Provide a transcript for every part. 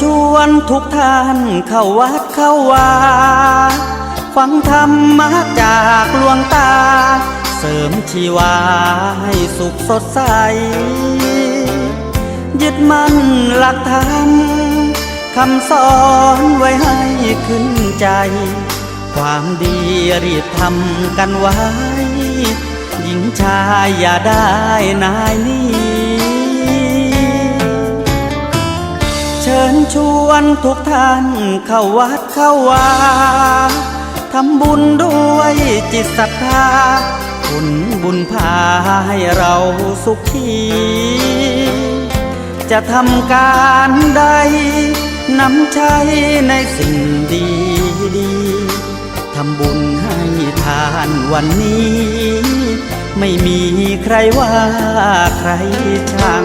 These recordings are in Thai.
ชวนทุกท่านเข้าวัดเข้าวาฟังธรรมะจากหลวงตา เสริมชีวาให้สุขสดใส ยึดมั่นหลักธรรมคำสอนไว้ให้ขึ้นใจ ความดีรีบทำกันไว้ หญิงชายอย่าได้นายนี้ ชิญชวนทุกท่านเข้าวัดเข้าวาทำบุญด้วยจิตศรัทธาบุญบุญพาให้เราสุขีจะทำการใดนำใช้ในสิ่งดีดีทำบุญให้ทานวันนี้ ไม่มีใครว่าใครชัง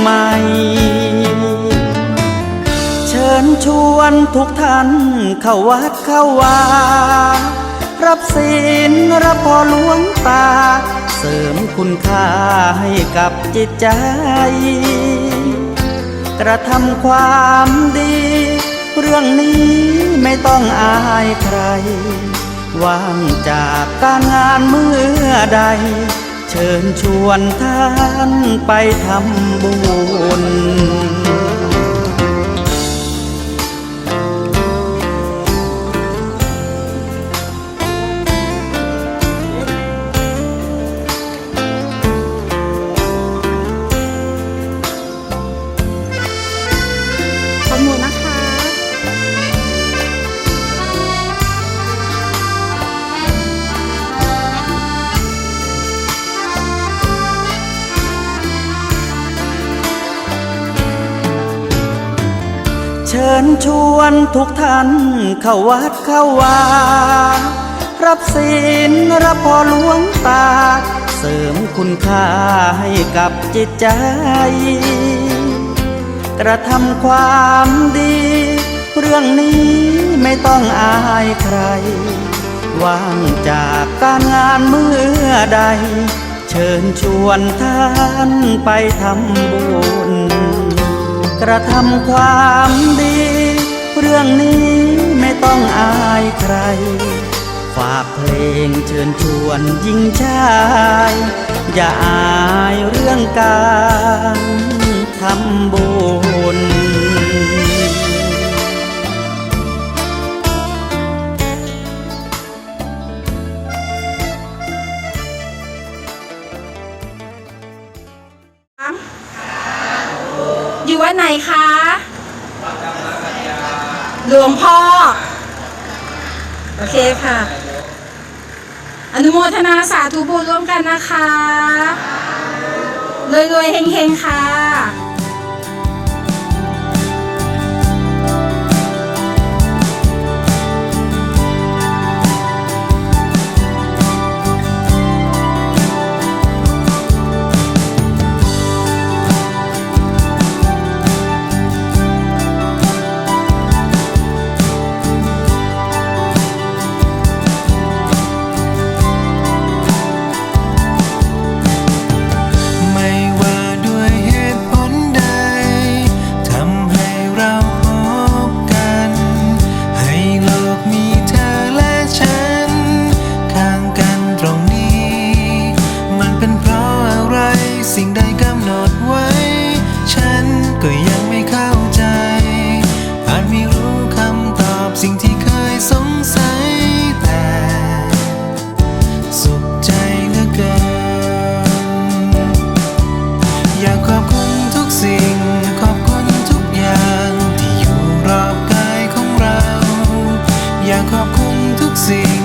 ใหม่ เชิญชวนทุกท่านเข้าวัดเข้าวา รับศีลรับพอหลวงตา เสริมคุณค่าให้กับจิตใจ กระทำความดี เรื่องนี้ไม่ต้องอายใคร ว่างจากการงานเมื่อใด เชิญชวนท่านไปทำบุญ เชิญชวนทุกท่านเข้าวัดเข้าวา รับศีลรับพอหลวงตา เสริมคุณค่าให้กับจิตใจ กระทำความดี เรื่องนี้ไม่ต้องอายใคร ว่างจากการงานเมื่อใด เชิญชวนท่านไปทำบุญ กระทำความดี เรื่องนี้ไม่ต้องอายใคร ฝากเพลงเชิญชวนยิ่งชาย อย่าอายเรื่องการทำบุญ คะ หลวงพ่อ โอเคค่ะ อนุโมทนาสาธุบุญร่วมกันนะคะรวยๆเฮงๆค่ะ ครอบคลุมทุกสิ่ง